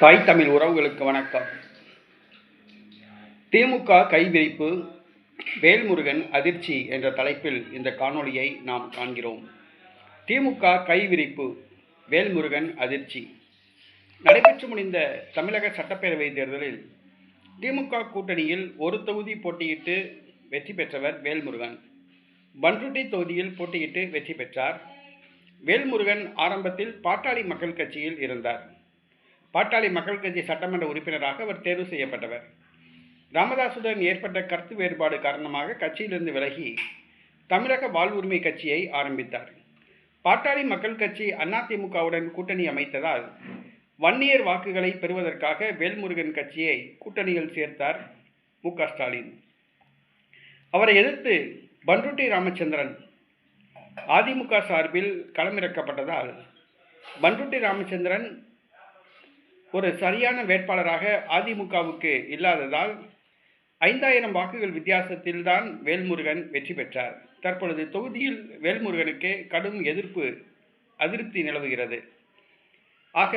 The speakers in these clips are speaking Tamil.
தாய் தமிழ் உறவுகளுக்கு வணக்கம். திமுக கைவிரிப்பு வேல்முருகன் அதிர்ச்சி என்ற தலைப்பில் இந்த காணொளியை நாம் காண்கிறோம். திமுக கைவிரிப்பு வேல்முருகன் அதிர்ச்சி. நடைபெற்று முடிந்த தமிழக சட்டப்பேரவை தேர்தலில் திமுக கூட்டணியில் ஒரு தொகுதி போட்டியிட்டு வெற்றி பெற்றவர் வேல்முருகன். பன்ருட்டி தொகுதியில் போட்டியிட்டு வெற்றி பெற்றார் வேல்முருகன். ஆரம்பத்தில் பாட்டாளி மக்கள் கட்சியில் இருந்தார். பாட்டாளி மக்கள் கட்சி சட்டமன்ற உறுப்பினராக அவர் தேர்வு செய்யப்பட்டவர். ராமதாசுடன் ஏற்பட்ட கருத்து வேறுபாடு காரணமாக கட்சியிலிருந்து விலகி தமிழக வாழ்வுரிமை கட்சியை ஆரம்பித்தார். பாட்டாளி மக்கள் கட்சி அதிமுகவுடன் கூட்டணி அமைத்ததால் வன்னியர் வாக்குகளை பெறுவதற்காக வேல்முருகன் கட்சியை கூட்டணியில் சேர்த்தார் மு க ஸ்டாலின். அவரை எதிர்த்து பன்ருட்டி ராமச்சந்திரன் அதிமுக சார்பில் களமிறக்கப்பட்டதால் பன்ருட்டி ராமச்சந்திரன் ஒரு சரியான வேட்பாளராக அதிமுகவுக்கு இல்லாததால் ஐந்தாயிரம் வாக்குகள் வித்தியாசத்தில் தான் வேல்முருகன் வெற்றி பெற்றார். தற்பொழுது தொகுதியில் வேல்முருகனுக்கு கடும் எதிர்ப்பு அதிருப்தி நிலவுகிறது. ஆக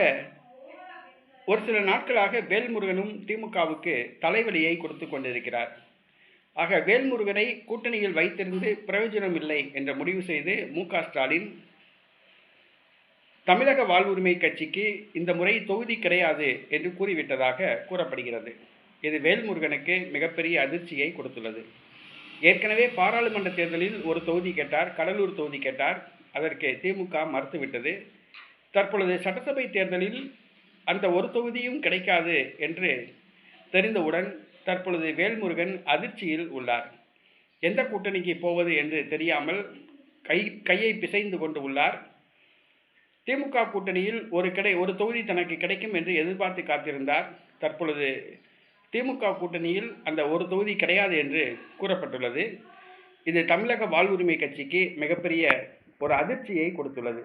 ஒரு சில நாட்களாக வேல்முருகனும் திமுகவுக்கு தலைவலியை கொடுத்து கொண்டிருக்கிறார். ஆக வேல்முருகனை கூட்டணியில் வைத்திருந்து பிரயோஜனம் இல்லை என்ற முடிவு செய்து மு ஸ்டாலின் தமிழக வாழ்வுரிமை கட்சிக்கு இந்த முறை தொகுதி கிடையாது என்று கூறிவிட்டதாக கூறப்படுகிறது. இது வேல்முருகனுக்கு மிகப்பெரிய அதிர்ச்சியை கொடுத்துள்ளது. ஏற்கனவே பாராளுமன்ற தேர்தலில் ஒரு தொகுதி கேட்டார் கடலூர் தொகுதி கேட்டார். அதற்கு திமுக மறுத்துவிட்டது. தற்பொழுது சட்டசபை தேர்தலில் அந்த ஒரு தொகுதியும் கிடைக்காது என்று தெரிந்தவுடன் தற்பொழுது வேல்முருகன் அதிர்ச்சியில் உள்ளார். எந்த கூட்டணிக்கு போவது என்று தெரியாமல் கை கையை பிசைந்து கொண்டு உள்ளார். திமுக கூட்டணியில் ஒரு கிடை ஒரு தொகுதி தனக்கு கிடைக்கும் என்று எதிர்பார்த்து காத்திருந்தார். தற்பொழுது திமுக கூட்டணியில் அந்த ஒரு தொகுதி கிடையாது என்று கூறப்பட்டுள்ளது. இது தமிழக வாழ்வுரிமை கட்சிக்கு மிகப்பெரிய ஒரு அதிர்ச்சியை கொடுத்துள்ளது.